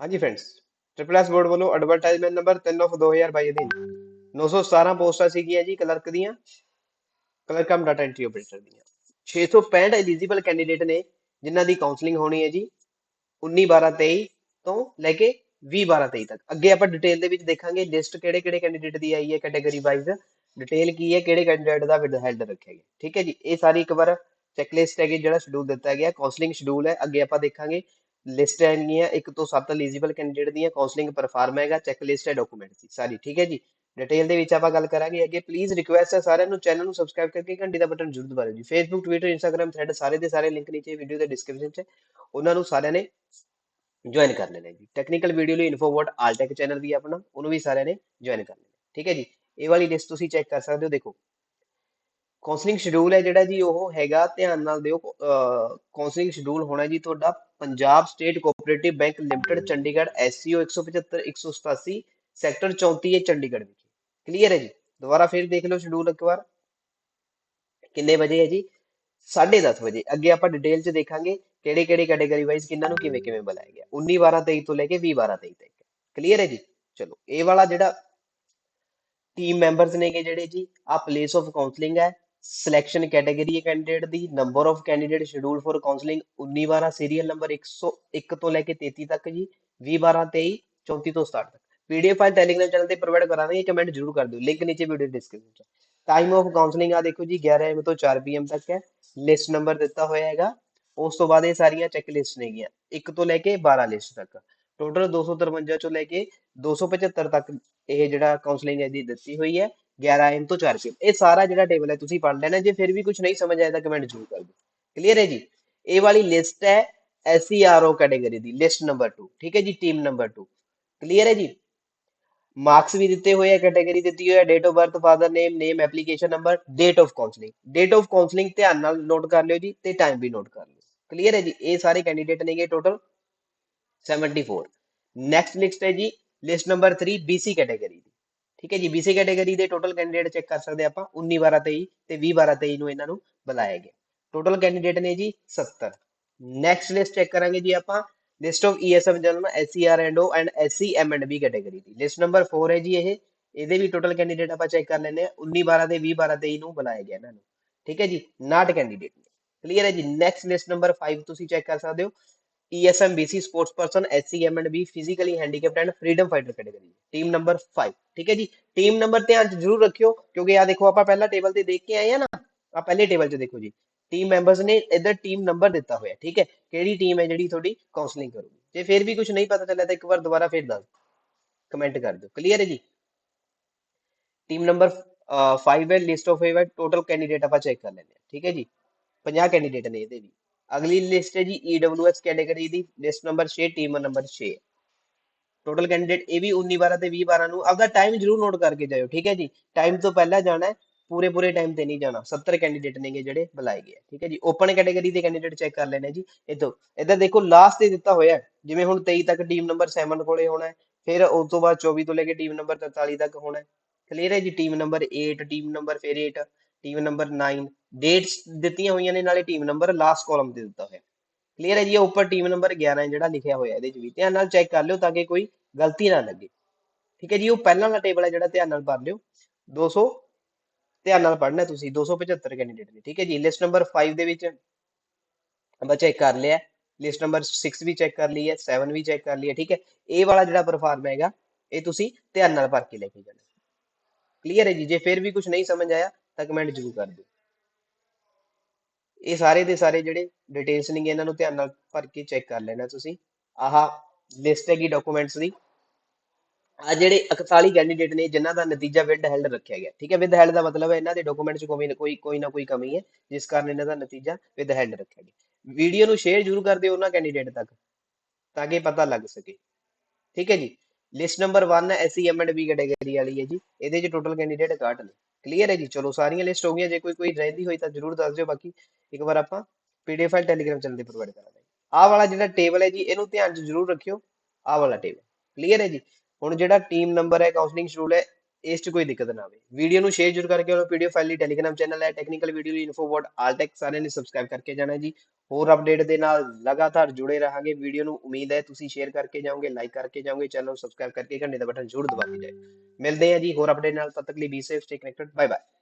ਹਾਂਜੀ friends triple S board ਵੱਲੋਂ advertisement number 3 of 2022 ਅਧੀਨ 917 ਪੋਸਟਾਂ ਸੀਗੀਆਂ ਜੀ ਕਲਰਕ ਦੀਆਂ, clerk cum data entry operator ਦੀਆਂ। 665 ਐਲੀਜੀਬਲ ਕੈਂਡੀਡੇਟ ਨੇ, ਜਿਨ੍ਹਾਂ ਦੀ ਕਾਉਂਸਲਿੰਗ ਹੋਣੀ ਹੈ ਜੀ 19 12 23 ਤੋਂ ਲੈ ਕੇ 20 12 23 ਤੱਕ। ਅੱਗੇ ਆਪਾਂ ਡਿਟੇਲ ਦੇ ਵਿੱਚ ਦੇਖਾਂਗੇ ਲਿਸਟ ਕਿਹੜੇ ਕਿਹੜੇ ਕੈਂਡੀਡੇਟ ਦੀ ਆਈ ਹੈ ਕੈਟਾਗਰੀ ਵਾਈਜ਼ ਡਿਟੇਲ ਕੀ ਹੈ, ਕਿਹੜੇ ਕੈਂਡੀਡੇਟ ਦਾ ਵਿਦ ਹੈਲਡ ਰੱਖਿਆ ਗਿਆ। ਠੀਕ ਹੈ ਜੀ, ਇਹ ਸਾਰੀ ਇੱਕ ਵਾਰ ਚੈੱਕਲਿਸਟ ਹੈਗੀ ਜਿਹੜਾ ਸ਼ਡਿਊਲ ਦਿੱਤਾ ਗਿਆ ਕਾਉਂਸਲਿੰਗ ਸ਼ਡਿਊਲ ਹੈ। ਅੱਗੇ ਆਪਾਂ ਦੇਖਾਂਗੇ ਲਿਸਟ ਹੈਗੀਆਂ 1 ਤੋਂ 7 ਐਲੀਜੀਬਲ ਕੈਂਡੀਡੇਟ ਦੀਆਂ ਕਾਉਂਸਲਿੰਗ ਪਰਫਾਰਮ ਹੈਗਾ ਚੈੱਕਲਿਸਟ ਹੈ ਡਾਕੂਮੈਂਟ ਦੀ ਸਾਰੀ, ਠੀਕ ਹੈ ਜੀ? ਡਿਟੇਲ ਦੇ ਵਿੱਚ ਆਪਾਂ ਗੱਲ ਕਰਾਂਗੇ ਅੱਗੇ ਪਲੀਜ਼ ਰਿਕੁਐਸਟ ਹੈ ਸਾਰਿਆਂ ਨੂੰ ਚੈਨਲ ਨੂੰ ਸਬਸਕ੍ਰਾਈਬ ਕਰਕੇ ਘੰਟੀ ਦਾ ਬਟਨ ਜ਼ਰੂਰ ਦਬਾਓ ਜੀ। ਫੇਸਬੁੱਕ ਟਵਿੱਟਰ ਇੰਸਟਾਗ੍ਰam ਥ੍ਰੈਡ ਸਾਰੇ ਦੇ ਸਾਰੇ ਲਿੰਕ ਨੀਚੇ ਵੀਡੀਓ ਦੇ ਡਿਸਕ੍ਰਿਪਸ਼ਨ 'ਚ, ਉਹਨਾਂ ਨੂੰ ਸਾਰਿਆਂ ਨੇ ਜੁਆਇਨ ਕਰ ਲੈਣਾ ਜੀ। ਟੈਕਨੀਕਲ ਵੀਡੀਓ ਲਈ ਇਨਫੋਵਰਟ ਆਲਟੈਕ ਚੈਨਲ ਵੀ ਆਪਣਾ, ਉਹਨੂੰ ਵੀ ਸਾਰਿਆਂ ਨੇ ਜੁਆਇਨ ਕਰ ਲੈਣਾ ਠੀਕ ਹੈ ਜੀ? ਇਹ ਵਾਲੀ ਲਿਸਟ ਤੁਸੀਂ ਚੈੱਕ ਕਰ ਸਕਦੇ ਹੋ, ਦੇਖੋ। ਕਾਉਂਸਲਿੰਗ ਸ਼ਡਿਊਲ ਹੈ ਜਿਹੜਾ ਜੀ, ਉਹ ਹੈਗਾ, ਧਿਆਨ ਨਾਲ ਦਿਓ ਕਾਉਂਸਲਿੰਗ ਸ਼ਡਿਊਲ ਹੋਣਾ ਜੀ ਤੁਹਾਡਾ Punjab state cooperative bank limited Chandigarh SCO 175 187 sector 34 ਹੈ ਚੰਡੀਗੜ੍ਹ ਵਿੱਚ। ਕਲੀਅਰ ਹੈ ਜੀ? ਦੁਬਾਰਾ ਫਿਰ ਦੇਖ ਲਓ ਸ਼ਡਿਊਲ ਇੱਕ ਵਾਰ। ਕਿੰਨੇ ਵਜੇ ਹੈ ਜੀ? 10:30 ਵਜੇ। ਅੱਗੇ ਆਪਾਂ ਡਿਟੇਲ 'ਚ ਦੇਖਾਂਗੇ ਕਿਹੜੇ ਕਿਹੜੇ ਕੈਟਾਗਰੀ ਵਾਈਜ਼ ਕਿੰਨਾਂ ਨੂੰ ਕਿਵੇਂ ਕਿਵੇਂ ਬੁਲਾਇਆ ਗਿਆ। 19 12 23 ਤੋਂ ਲੈ ਕੇ 20 12 23 ਤੱਕ। ਕਲੀਅਰ ਹੈ ਜੀ? ਚਲੋ, ਇਹ ਵਾਲਾ ਜਿਹੜਾ ਟੀਮ ਮੈਂਬਰਸ ਨੇਗੇ ਜਿਹੜੇ ਜੀ ਆ ਪਲੇਸ ਆਫ ਕਾਉਂਸਲਿੰਗ ਹੈ। ਸਿਲੈਕਸ਼ਨ ਕੈਟਾਗਰੀ ਹੈ candidate the number of candidate schedule for counselling 19 12 serial number 101 ਤੋਂ ਲੈ ਕੇ 33 ਤੱਕ ਜੀ 20 12 23 34 ਤੋਂ 67 ਤੱਕ। ਪੀਡੀਐਫ ਫਾਈਲ ਟੈਲੀਗ੍ਰਾਮ ਚੈਨਲ ਤੇ ਪ੍ਰੋਵਾਈਡ ਕਰਾਂਗੇ ਕਮੈਂਟ ਜ਼ਰੂਰ ਕਰ ਦਿਓ। ਲਿੰਕ ਨੀਚੇ ਵੀਡੀਓ ਡਿਸਕ੍ਰਿਪਸ਼ਨ 'ਚ। ਟਾਈਮ ਆਫ ਕਾਉਂਸਲਿੰਗ ਆ ਦੇਖੋ ਜੀ 11 am ਤੋਂ 4 pm ਤੱਕ ਹੈ। ਲਿਸਟ ਨੰਬਰ ਦਿੱਤਾ ਹੋਇਆ ਹੈਗਾ। ਉਸ ਤੋਂ ਬਾਅਦ ਇਹ ਸਾਰੀਆਂ ਚੈੱਕ ਲਿਸਟ ਨੇਗੀਆਂ 1 ਤੋਂ ਲੈ ਕੇ 12 ਲਿਸਟ ਤੱਕ। ਟੋਟਲ 253 ਚੋਂ ਲੈ ਕੇ 275 ਤੱਕ ਇਹ ਜਿਹੜਾ ਕਾਉਂਸਲਿੰਗ ਹੈ ਦੀ ਦਿੱਤੀ ਹੋਈ ਹੈ। 11 am ਤੋਂ 4 pm ਇਹ ਸਾਰਾ ਜਿਹੜਾ ਟੇਬਲ ਹੈ, ਤੁਸੀਂ ਪੜ੍ਹ ਲੈਣਾ। ਜੇ ਫਿਰ ਵੀ ਕੁਝ ਨਹੀਂ ਸਮਝ ਆਇਆ ਤਾਂ ਕਮੈਂਟ ਜ਼ਰੂਰ ਕਰ ਦਿਓ। ਕਲੀਅਰ ਹੈ ਜੀ? ਇਹ ਵਾਲੀ ਲਿਸਟ ਹੈ ਐਸਸੀਆਰਓ ਕੈਟਾਗਰੀ ਦੀ ਲਿਸਟ ਨੰਬਰ 2 ਠੀਕ ਹੈ ਜੀ? ਟੀਮ ਨੰਬਰ 2 ਕਲੀਅਰ ਹੈ ਜੀ? ਮਾਰਕਸ ਵੀ ਦਿੱਤੇ ਹੋਏ ਹੈ ਕੈਟਾਗਰੀ ਦਿੱਤੀ ਹੋਈ ਹੈ date of birth father name name application number date of counselling date of counselling ਧਿਆਨ ਨਾਲ ਨੋਟ ਕਰ ਲਿਓ ਜੀ ਤੇ ਟਾਈਮ ਵੀ ਨੋਟ ਕਰ ਲਿਓ। ਕਲੀਅਰ ਹੈ ਜੀ? ਇਹ ਸਾਰੇ ਕੈਂਡੀਡੇਟ ਨੇਗੇ ਟੋਟਲ 74 ਨੈਕਸਟ ਲਿਸਟ ਹੈ ਜੀ ਲਿਸਟ ਨੰਬਰ 3 BC ਕੈਟਾਗਰੀ ਦੀ। ਠੀਕ ਹੈ ਜੀ BC ਕੈਟਾਗਰੀ ਦੇ ਟੋਟਲ ਕੈਂਡੀਡੇਟ ਚੈੱਕ ਕਰ ਸਕਦੇ ਆਪਾਂ 19 12 23 ਤੇ 20 12 23 ਨੂੰ ਇਹਨਾਂ ਨੂੰ ਬੁਲਾਇਆ ਗਿਆ। ਟੋਟਲ ਕੈਂਡੀਡੇਟ ਨੇ ਜੀ 70 ਨੈਕਸਟ ਲਿਸਟ ਚੈੱਕ ਕਰਾਂਗੇ ਜੀ ਆਪਾਂ। List of ESM general SCR and O and SC M&B category the. List number 4 ਹੈ ਜੀ ਇਹ। ਇਹਦੇ ਵੀ ਟੋਟਲ ਕੈਂਡੀਡੇਟ ਆਪਾਂ ਚੈੱਕ ਕਰ ਲੈਂਦੇ ਆ 19 12 ਤੇ 20 12 23 ਨੂੰ ਬੁਲਾਇਆ ਗਿਆ ਇਹਨਾਂ ਨੂੰ। ਠੀਕ ਹੈ ਜੀ ਨਾਟ ਕੈਂਡੀਡੇਟ ਕਲੀਅਰ ਹੈ ਜੀ? ਨੈਕਸਟ ਲਿਸਟ ਨੰਬਰ 5 ਤੁਸੀਂ ਚੈੱਕ ਕਰ ਸਕਦੇ ਹੋ। ESM BC sports person SC M&B physically handicapped and freedom fighter category team number 5 ਠੀਕ ਹੈ ਜੀ ਟੀਮ ਨੰਬਰ ਧਿਆਨ ਚ ਜ਼ਰੂਰ ਰੱਖਿਓ ਕਿਉਂਕਿ ਆ ਦੇਖੋ ਆਪਾਂ ਪਹਿਲਾਂ ਟੇਬਲ ਤੇ ਦੇਖ ਕੇ ਆਏ ਆ ਨਾ ਆ ਪਹਿਲੇ ਟੇਬਲ 'ਚ ਦੇਖੋ ਜੀ ਟੀਮ ਮੈਂਬਰਸ ਨੇ ਇਧਰ ਟੀਮ ਨੰਬਰ ਦਿੱਤਾ ਹੋਇਆ ਠੀਕ ਹੈ ਕਿਹੜੀ ਟੀਮ ਹੈ ਜਿਹੜੀ ਤੁਹਾਡੀ ਕਾਉਂਸਲਿੰਗ ਕਰੂਗੀ ਜੇ ਫਿਰ ਵੀ ਕੁਝ ਨਹੀਂ ਪਤਾ ਚੱਲਿਆ ਤਾਂ ਇੱਕ ਵਾਰ ਦੁਬਾਰਾ ਫਿਰ ਦੱਸ ਕਮੈਂਟ ਕਰ ਦਿਓ ਕਲੀਅਰ ਹੈ ਜੀ ਟੀਮ ਨੰਬਰ 5 ਹੈ ਲਿਸਟ ਆਫ ਹੈ ਟੋਟਲ ਕੈਂਡੀਡੇਟ ਆਪਾਂ ਚੈੱਕ ਕਰ ਲੈਂਦੇ ਹਾਂ ਠੀਕ ਹੈ ਜੀ 50 ਕੈਂਡੀਡੇਟ ਨੇ ਇਹਦੇ ਵੀ ਅਗਲੀ ਲਿਸਟ ਹੈ ਜੀ EWS ਕੈਟਾਗਰੀ ਦੀ list number 6 team number 6 total candidate ਇਹ ਵੀ 19 12 ਤੇ 20 12 ਨੂੰ ਆਪਦਾ ਟਾਈਮ ਜ਼ਰੂਰ ਨੋਟ ਕਰਕੇ ਜਾਇਓ, ਠੀਕ ਹੈ ਜੀ? ਟਾਈਮ ਤੋਂ ਪਹਿਲਾਂ ਜਾਣਾ ਹੈ, ਪੂਰੇ ਪੂਰੇ ਟਾਈਮ ਤੇ ਨਹੀਂ ਜਾਣਾ। 70 ਕੈਂਡੀਡੇਟ ਨੇਗੇ ਜਿਹੜੇ ਬੁਲਾਏ ਗਏ ਠੀਕ ਹੈ ਜੀ? ਓਪਨ ਕੈਟਾਗਰੀ ਦੇ ਕੈਂਡੀਡੇਟ ਚੈੱਕ ਕਰ ਲੈਣੇ ਜੀ। ਇਦੋਂ ਇਧਰ ਦੇਖੋ ਲਾਸਟ ਤੇ ਦਿੱਤਾ ਹੋਇਆ ਜਿਵੇਂ ਹੁਣ 23 ਤੱਕ ਟੀਮ ਨੰਬਰ 7 ਕੋਲੇ ਹੋਣਾ ਫਿਰ ਉਸ ਤੋਂ ਬਾਅਦ 24 ਤੋਂ ਲੈ ਕੇ ਟੀਮ ਨੰਬਰ 43 ਤੱਕ ਹੋਣਾ ਕਲੀਅਰ ਹੈ ਜੀ? ਟੀਮ ਨੰਬਰ 8 ਟੀਮ ਨੰਬਰ ਫਿਰ 8 ਟੀਮ ਨੰਬਰ 9 ਡੇਟਸ ਦਿੱਤੀਆਂ ਹੋਈਆਂ ਨੇ, ਨਾਲੇ ਟੀਮ ਨੰਬਰ ਲਾਸਟ ਕਾਲਮ ਤੇ ਦਿੱਤਾ ਹੋਇਆ। ਕਲੀਅਰ ਹੈ ਜੀ ਉੱਪਰ ਟੀਮ ਨੰਬਰ 11 ਜਿਹੜਾ ਲਿਖਿਆ ਹੋਇਆ ਇਹਦੇ ਚ ਵੀ। ਧਿਆਨ ਨਾਲ ਚੈੱਕ ਕਰ ਲਿਓ ਤਾਂ ਕਿ ਕੋਈ ਗਲਤੀ ਨਾ ਲੱਗੇ। ਠੀਕ ਹੈ ਜੀ, ਉਹ ਪਹਿਲਾਂ ਵਾਲਾ ਟੇਬਲ ਹੈ ਜਿਹੜਾ ਧਿਆਨ ਨਾਲ ਪੜ੍ਹ ਲਿਓ। 200 ਧਿਆਨ ਨਾਲ ਪੜ੍ਹਨਾ ਤੁਸੀਂ 275 ਕੈਂਡੀਡੇਟ ਨੇ। ਠੀਕ ਹੈ ਜੀ ਲਿਸਟ ਨੰਬਰ 5 ਦੇ ਵਿੱਚ ਆਪਾਂ ਚੈੱਕ ਕਰ ਲਿਆ ਲਿਸਟ ਨੰਬਰ 6 ਵੀ ਚੈੱਕ ਕਰ ਲਈ ਹੈ 7 ਵੀ ਚੈੱਕ ਕਰ ਲਈ ਹੈ। ਠੀਕ ਹੈ, ਇਹ ਵਾਲਾ ਜਿਹੜਾ ਪਰਫਾਰਮ ਹੈਗਾ, ਇਹ ਤੁਸੀਂ ਧਿਆਨ ਨਾਲ ਭਰ ਕੇ ਲੈ ਕੇ ਜਾਣਾ। ਕਲੀਅਰ ਹੈ ਜੀ, ਜੇ ਫਿਰ ਵੀ ਕੁਝ ਨਹੀਂ ਸਮਝ ਆਇਆ ਤਾਂ ਕਮੈਂਟ ਜ਼ਰੂਰ ਕਰ ਦਿਓ ਇਹ ਸਾਰੇ ਦੇ ਸਾਰੇ ਜਿਹੜੇ ਡਿਟੇਲਸ ਨੇਗੇ ਇਹਨਾਂ ਨੂੰ ਧਿਆਨ ਨਾਲ ਭਰ ਕੇ ਚੈੱਕ ਕਰ ਲੈਣਾ ਤੁਸੀਂ। ਆਹ ਲਿਸਟ ਹੈਗੀ ਡਾਕੂਮੈਂਟਸ ਦੀ। ਆ ਜਿਹੜੇ 41 ਕੈਂਡੀਡੇਟ ਨੇ, ਜਿਨ੍ਹਾਂ ਦਾ ਨਤੀਜਾ ਵਿਦ ਹੈਲਡ ਰੱਖਿਆ ਗਿਆ। ਠੀਕ ਹੈ ਵਿਦ ਹੈਲਡ ਦਾ ਮਤਲਬ ਹੈ ਇਹਨਾਂ ਦੇ ਡਾਕੂਮੈਂਟ 'ਚ ਕੋਈ ਨਾ ਕੋਈ ਕੋਈ ਨਾ ਕੋਈ ਕਮੀ ਹੈ, ਜਿਸ ਕਾਰਨ ਇਹਨਾਂ ਦਾ ਨਤੀਜਾ ਵਿਦ ਹੈਲਡ ਰੱਖਿਆ ਗਿਆ। ਵੀਡੀਓ ਨੂੰ ਸ਼ੇਅਰ ਜ਼ਰੂਰ ਕਰ ਦਿਓ ਉਹਨਾਂ ਕੈਂਡੀਡੇਟ ਤੱਕ, ਤਾਂ ਕਿ ਪਤਾ ਲੱਗ ਸਕੇ। ਠੀਕ ਹੈ ਜੀ। ਲਿਸਟ ਨੰਬਰ 1 ਹੈ SC M and B category ਵਾਲੀ ਹੈ ਜੀ। ਇਹਦੇ 'ਚ ਟੋਟਲ ਕੈਂਡੀਡੇਟ 61 ਨੇ। ਕਲੀਅਰ ਹੈ ਜੀ, ਚਲੋ ਸਾਰੀਆਂ ਲਿਸਟ ਹੋ ਗਈਆਂ, ਜੇ ਕੋਈ ਕੋਈ ਰਹਿੰਦੀ ਹੋਈ ਤਾਂ ਜ਼ਰੂਰ ਦੱਸ ਦਿਓ, ਬਾਕੀ ਇੱਕ ਵਾਰ ਆਪਾਂ ਪੀਡੀਐਫ ਫਾਈਲ ਟੈਲੀਗ੍ਰਾਮ ਚੈਨਲ ਤੇ ਪ੍ਰੋਵਾਈਡ ਕਰਾਂਗੇ। ਆਹ ਵਾਲਾ ਜਿਹੜਾ ਟੇਬਲ ਹੈ ਜੀ, ਇਹਨੂੰ ਧਿਆਨ 'ਚ ਜ਼ਰੂਰ ਰੱਖਿਓ, ਆਹ ਵਾਲਾ ਟੇਬਲ ਕਲੀਅਰ ਹੈ ਜੀ? ਹੁਣ ਜਿਹੜਾ ਟੀਮ ਨੰਬਰ ਹੈ ਕਾਉਂਸਲਿੰਗ ਸ਼ਡਿਊਲ ਹੈ ਇਸ 'ਚ ਕੋਈ ਦਿੱਕਤ ਨਾ ਆਵੇ। ਵੀਡੀਓ ਨੂੰ ਸ਼ੇਅਰ ਜ਼ਰੂਰ ਕਰਕੇ ਉਹ ਪੀਡੀਐਫ ਫਾਈਲ ਲਈ ਟੈਲੀਗ੍ਰਾਮ ਚੈਨਲ ਹੈ ਟੈਕਨੀਕਲ ਵੀਡੀਓ ਲਈ ਇਨਫੋ ਆਲਟੈਕ ਸਾਰਿਆਂ ਨੇ ਸਬਸਕ੍ਰਾਈਬ ਕਰਕੇ ਜਾਣਾ ਜੀ। ਹੋਰ ਅਪਡੇਟ ਦੇ ਨਾਲ ਲਗਾਤਾਰ ਜੁੜੇ ਰਹਾਂਗੇ। ਵੀਡੀਓ ਨੂੰ ਉਮੀਦ ਹੈ ਤੁਸੀਂ ਸ਼ੇਅਰ ਕਰਕੇ ਜਾਓਗੇ ਲਾਈਕ ਕਰਕੇ ਜਾਓਗੇ ਚੈਨਲ ਨੂੰ ਸਬਸਕ੍ਰਾਈਬ ਕਰਕੇ ਘੰਟੇ ਦਾ ਬਟਨ ਜ਼ਰੂਰ ਦਬਾ ਕੇ ਜਾਏ ਮਿਲਦੇ ਹਾਂ ਜੀ ਹੋਰ ਅਪਡੇਟ ਨਾਲ। ਤਦ ਤੱਕ ਲਈ be safe stay connected bye bye